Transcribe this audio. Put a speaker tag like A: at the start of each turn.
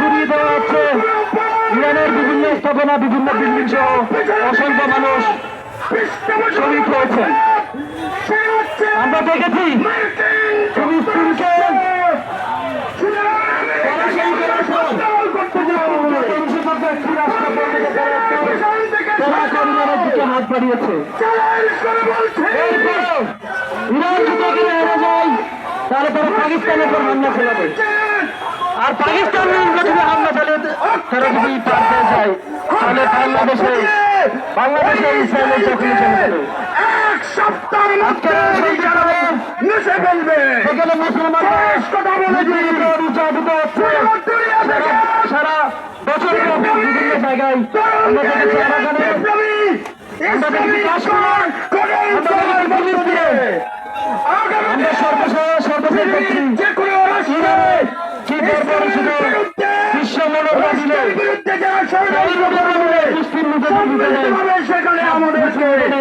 A: ঘুরিয়ে দেওয়া হচ্ছে। ইরানের বিভিন্ন স্থাপনা, বিভিন্ন বিল্ডিং সহ অসংখ্য মানুষ শহীদ হয়েছেন। আমরা দেখেছি ফিলিস্তিনকে হাত বাড়িয়েছে ইরান যদি এখানে যায় তাহলে তারা পাকিস্তানের উপর হামলা চালাবে। আর পাকিস্তান যদি হামলা চালিয়ে তারা যদি পার পেয়ে যায় তাহলে বাংলাদেশে বাংলাদেশে
B: এক ফেলবে।
A: সেখানে
B: কথা বলে।
A: উচ্চারিত হচ্ছে। সারা- বছর বিভিন্ন জায়গায় আমরা দেখেছি আমরা সর্বশেষ সর্বশেষ থেকে ষড়যন্ত্র করবে
B: সেখানে আমাদেরকে